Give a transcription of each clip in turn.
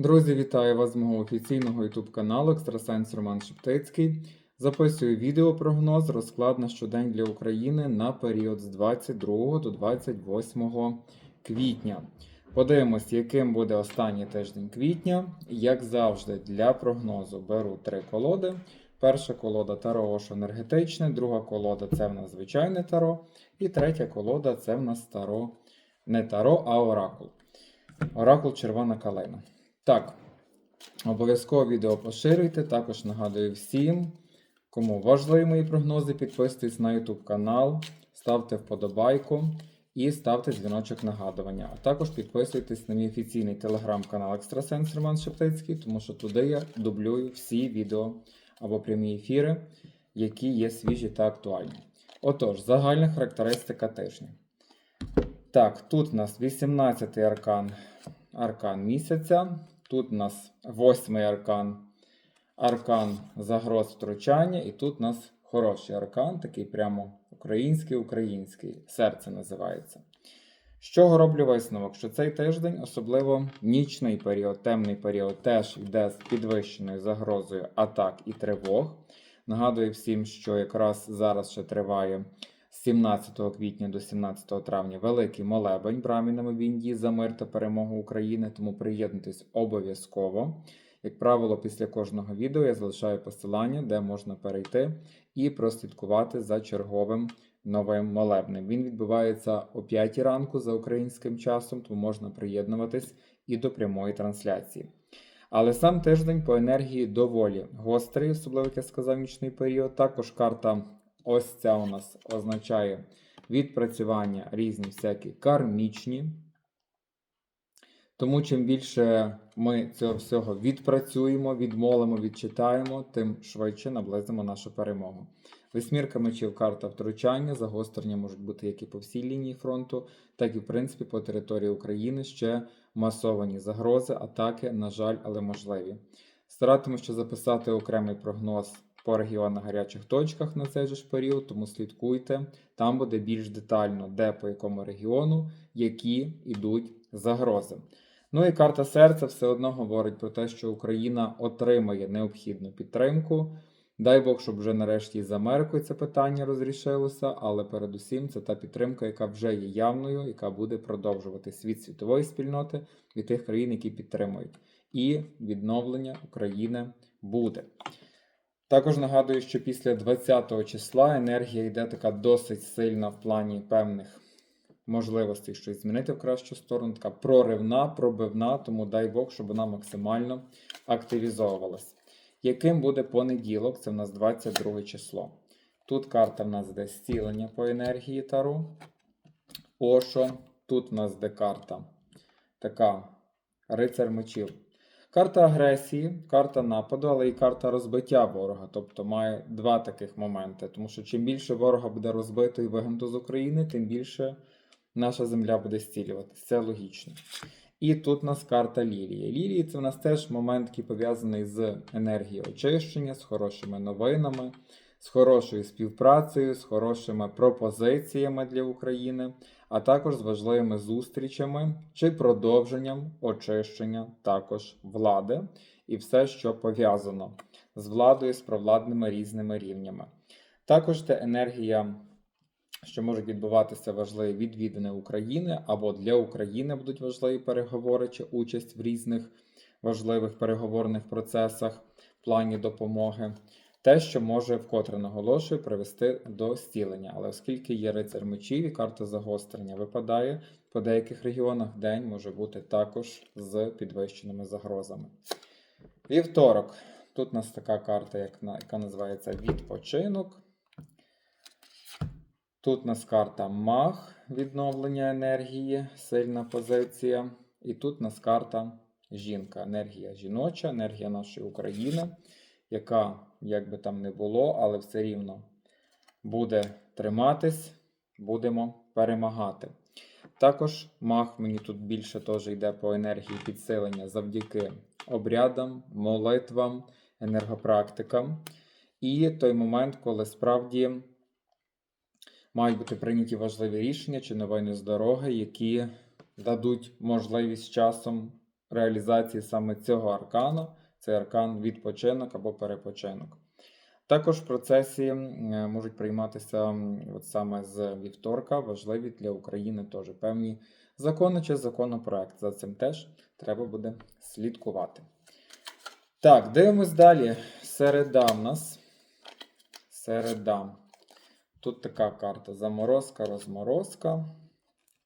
Друзі, вітаю вас з мого офіційного YouTube каналу Екстрасенс Роман Шептицький. Записую відеопрогноз розклад на щодень для України на період з 22 до 28 квітня. Подивимось, яким буде останній тиждень квітня. Як завжди, для прогнозу беру три колоди. Перша колода Таро Ош енергетичне, друга колода це в нас звичайне таро. І третя колода це в нас таро, не таро, а оракул. Оракул Червона калина. Так, обов'язково відео поширюйте. Також нагадую всім, кому важливі мої прогнози, підписуйтесь на YouTube канал, ставте вподобайку і ставте дзвіночок нагадування. А також підписуйтесь на мій офіційний телеграм-канал Екстрасенс Роман Шептицький, тому що туди я дублюю всі відео або прямі ефіри, які є свіжі та актуальні. Отож, загальна характеристика тижня. Так, тут у нас 18 аркан, аркан місяця. Тут у нас 8 аркан, аркан загроз втручання. І тут у нас хороший аркан, такий прямо український, український. Серце називається. З чого роблю висновок? Що цей тиждень, особливо нічний період, темний період, теж йде з підвищеною загрозою атак і тривог. Нагадую всім, що якраз зараз ще триває 17 квітня до 17 травня великий молебень брамінами в Індії за мир та перемогу України, тому приєднуйтесь обов'язково. Як правило, після кожного відео я залишаю посилання, де можна перейти і прослідкувати за черговим новим молебнем. Він відбувається о 5 ранку за українським часом, тому можна приєднуватись і до прямої трансляції. Але сам тиждень по енергії доволі гострий, особливо як я сказав, нічний період. Також карта ось ця у нас означає відпрацювання різні всякі кармічні. Тому чим більше ми цього всього відпрацюємо, відмолимо, відчитаємо, тим швидше наблизимо нашу перемогу. Восьмірка мечів карта втручання, загострення можуть бути як і по всій лінії фронту, так і в принципі по території України ще масовані загрози, атаки, на жаль, але можливі. Старатимуся записати окремий прогноз по регіонах гарячих точках на цей же ж період, тому слідкуйте. Там буде більш детально, де по якому регіону, які йдуть загрози. Ну і карта серця все одно говорить про те, що Україна отримає необхідну підтримку. Дай Бог, щоб вже нарешті з Америкою це питання розрішилося, але передусім це та підтримка, яка вже є явною, яка буде продовжувати світ світової спільноти від тих країн, які підтримують. І відновлення України буде. Також нагадую, що після 20 числа енергія йде така досить сильна в плані певних можливостей щось змінити в кращу сторону, така проривна, пробивна, тому дай Бог, щоб вона максимально активізовувалась. Яким буде понеділок? Це в нас 22 число. Тут карта в нас йде зцілення по енергії Таро. Ошо. Тут в нас де карта така рицар мечів. Карта агресії, карта нападу, але і карта розбиття ворога. Тобто має два таких моменти. Тому що чим більше ворога буде розбито і вигнато з України, тим більше наша земля буде зцілюватися. Це логічно. І тут у нас карта Лілії. Лілії це в нас теж момент, який пов'язаний з енергією очищення, з хорошими новинами, з хорошою співпрацею, з хорошими пропозиціями для України, а також з важливими зустрічами чи продовженням очищення також влади і все, що пов'язано з владою, з провладними різними рівнями. Також це енергія що можуть відбуватися важливі відвідини України або для України будуть важливі переговори чи участь в різних важливих переговорних процесах в плані допомоги. Те, що може вкотре наголошую, привести до стілення. Але оскільки є рицар мечів і карта загострення випадає, по деяких регіонах день може бути також з підвищеними загрозами. Вівторок. Тут у нас така карта, яка називається відпочинок. Тут у нас карта Маг, відновлення енергії, сильна позиція. І тут у нас карта жінка, енергія жіноча, енергія нашої України, яка, як би там не було, але все рівно буде триматись, будемо перемагати. Також маг мені тут більше теж йде по енергії підсилення завдяки обрядам, молитвам, енергопрактикам. І той момент, коли справді мають бути прийняті важливі рішення чи новини з дороги, які дадуть можливість часом реалізації саме цього аркану. Це аркан відпочинок або перепочинок. Також в процесі е, можуть прийматися от саме з вівторка важливі для України теж певні закони чи законопроект. За цим теж треба буде слідкувати. Так, дивимось далі. Середа в нас. Середа. Тут така карта заморозка, розморозка.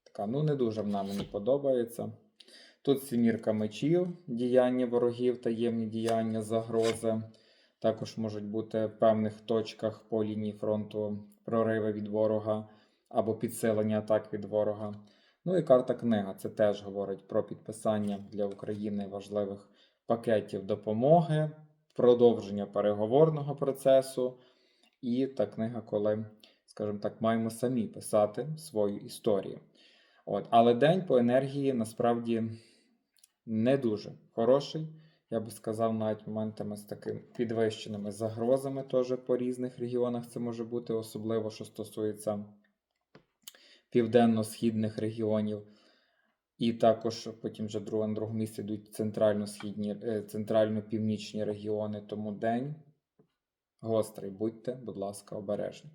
Така, ну, не дуже вона мені подобається. Тут сімірка мечів, діяння ворогів, таємні діяння, загрози. Також можуть бути в певних точках по лінії фронту прориви від ворога або підсилення атак від ворога. Ну і карта книга. Це теж говорить про підписання для України важливих пакетів допомоги, продовження переговорного процесу. І та книга, коли, скажімо так, маємо самі писати свою історію. От. Але день по енергії насправді не дуже хороший. Я би сказав, навіть моментами з такими підвищеними загрозами теж по різних регіонах це може бути, особливо що стосується південно-східних регіонів. І також потім вже друге, на другому місці йдуть центрально-східні, е, центрально-північні регіони. Тому день гострий. Будьте, будь ласка, обережні.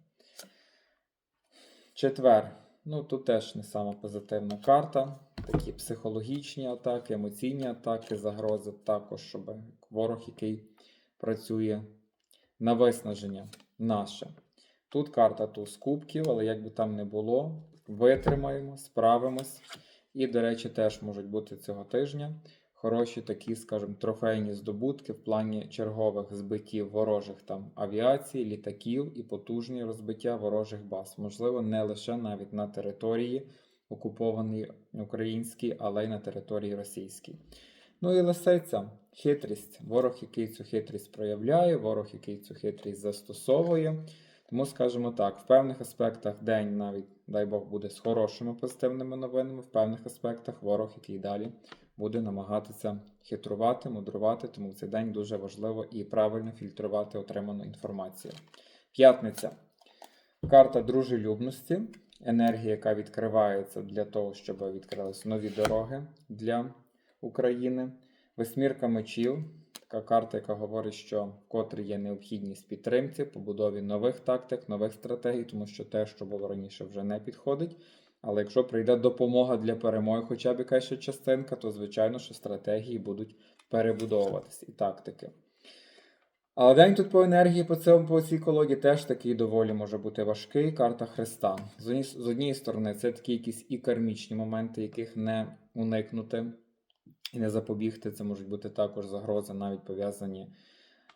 Четвер. Ну, тут теж не сама позитивна карта. Такі психологічні атаки, емоційні атаки, загрози також, щоб ворог, який працює на виснаження наше. Тут карта туз кубків, але як би там не було, витримаємо, справимось. І, до речі, теж можуть бути цього тижня хороші такі, скажімо, трофейні здобутки в плані чергових збиттів ворожих там авіацій, літаків і потужні розбиття ворожих баз. Можливо, не лише навіть на території окупованій українській, але й на території російській. Ну і лисиця, хитрість. Ворог, який цю хитрість проявляє, ворог, який цю хитрість застосовує. Тому, скажімо так, в певних аспектах день навіть, дай Бог, буде з хорошими позитивними новинами, в певних аспектах ворог, який далі буде намагатися хитрувати, мудрувати, тому в цей день дуже важливо і правильно фільтрувати отриману інформацію. П'ятниця. Карта дружелюбності, енергія, яка відкривається для того, щоб відкрилися нові дороги для України. Восьмірка мечів. Така карта, яка говорить, що вкотре є необхідність підтримки, побудові нових тактик, нових стратегій, тому що те, що було раніше, вже не підходить. Але якщо прийде допомога для перемоги, хоча б якась частинка, то звичайно, що стратегії будуть перебудовуватись і тактики. Але день тут по енергії по цьому по цій колоді теж такий доволі може бути важкий. Карта Христа. З однієї сторони, це такі якісь і кармічні моменти, яких не уникнути і не запобігти. Це можуть бути також загрози, навіть пов'язані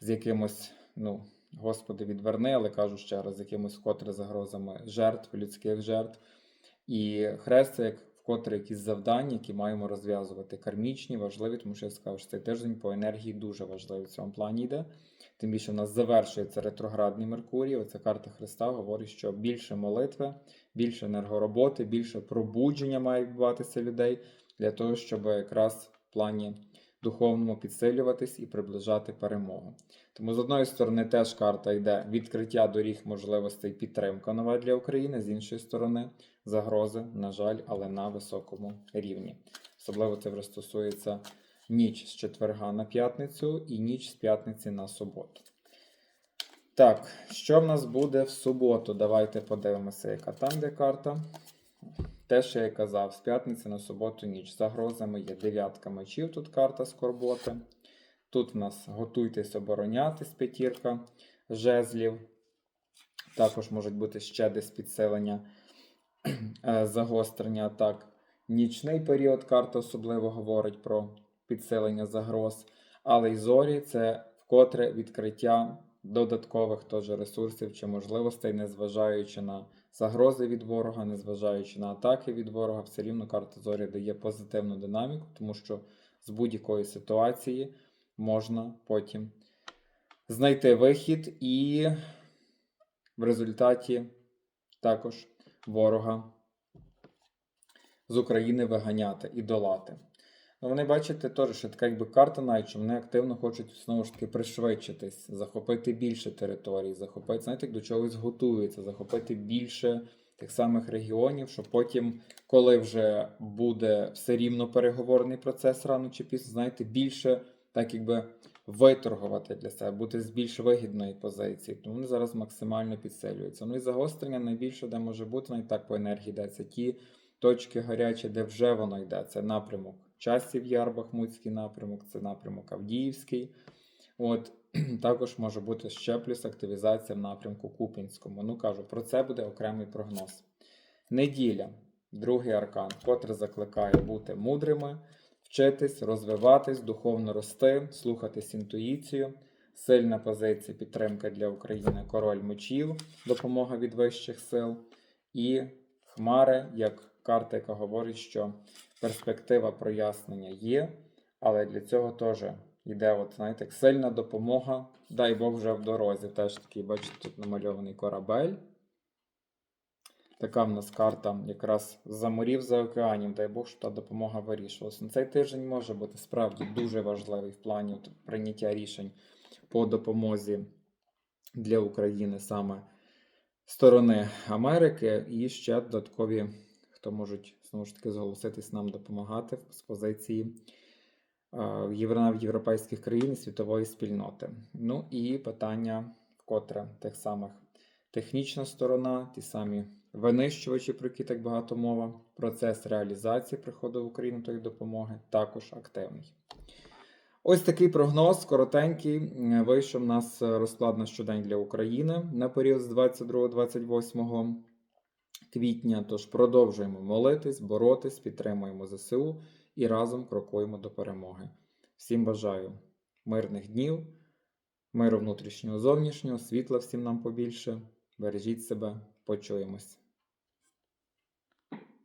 з якимось, ну, Господи, відверни, але кажу ще раз, з якимось вкотре загрозами жертв, людських жертв. І хрест це як вкотре якісь завдання, які маємо розв'язувати. Кармічні, важливі, тому що я скажу, що цей тиждень по енергії дуже важливий в цьому плані йде. Тим більше в нас завершується ретроградний Меркурій. Оця карта Христа говорить, що більше молитви, більше енергороботи, більше пробудження має відбуватися людей для того, щоб якраз в плані духовному підсилюватись і приближати перемогу. Тому з одної сторони теж карта йде відкриття доріг можливостей, підтримка нова для України, з іншої сторони загрози, на жаль, але на високому рівні. Особливо це вже стосується ніч з четверга на п'ятницю і ніч з п'ятниці на суботу. Так, що в нас буде в суботу? Давайте подивимося, яка там де карта. Те, що я казав, з п'ятниці на суботу ніч. Загрозами є дев'ятка мечів, тут карта скорботи. Тут в нас готуйтесь оборонятись, п'ятірка жезлів. Також можуть бути ще десь підсилення е, загострення атак. Нічний період карта особливо говорить про підсилення загроз. Але й зорі це вкотре відкриття додаткових теж ресурсів чи можливостей, незважаючи на загрози від ворога, незважаючи на атаки від ворога, все рівно карта зорі дає позитивну динаміку, тому що з будь-якої ситуації можна потім знайти вихід і в результаті також ворога з України виганяти і долати. Ну, вони бачите теж, що така якби карта навіть, що вони активно хочуть знову ж таки пришвидшитись, захопити більше територій, захопити, знаєте, до чогось готуються, захопити більше тих самих регіонів, що потім, коли вже буде все рівно переговорний процес рано чи пізно, знаєте, більше так якби виторгувати для себе, бути з більш вигідної позиції. Тому вони зараз максимально підсилюються. Ну і загострення найбільше, де може бути, навіть так по енергії йде, це ті точки гарячі, де вже воно йде. Це напрямок Часів Яр, Бахмутський напрямок, це напрямок Авдіївський. От також може бути ще плюс активізація в напрямку Купінському. Ну кажу, про це буде окремий прогноз. Неділя, другий аркан, котре закликає бути мудрими, вчитись, розвиватись, духовно рости, слухатись інтуїцію, сильна позиція підтримка для України, король мечів, допомога від вищих сил, і хмари, як карта, яка говорить, що перспектива прояснення є, але для цього теж йде, от, знаєте, сильна допомога. Дай Бог вже в дорозі. Теж такий, бачите, тут намальований корабель. Така в нас карта якраз за морів, за океанів. Дай Бог, що та допомога вирішувалася. Цей тиждень може бути справді дуже важливий в плані прийняття рішень по допомозі для України саме сторони Америки. І ще додаткові, хто можуть знову ж таки зголоситись нам допомагати з позиції е, європейських країн і світової спільноти. Ну і питання вкотре тих самих технічна сторона, ті самі винищувачі, про які так багато мова, процес реалізації приходу в Україну тої допомоги також активний. Ось такий прогноз коротенький. Вийшов у нас е, розклад на щодень для України на період з 22-28 квітня. Тож продовжуємо молитись, боротись, підтримуємо ЗСУ і разом крокуємо до перемоги. Всім бажаю мирних днів, миру внутрішнього зовнішнього, світла всім нам побільше. Бережіть себе, почуємось.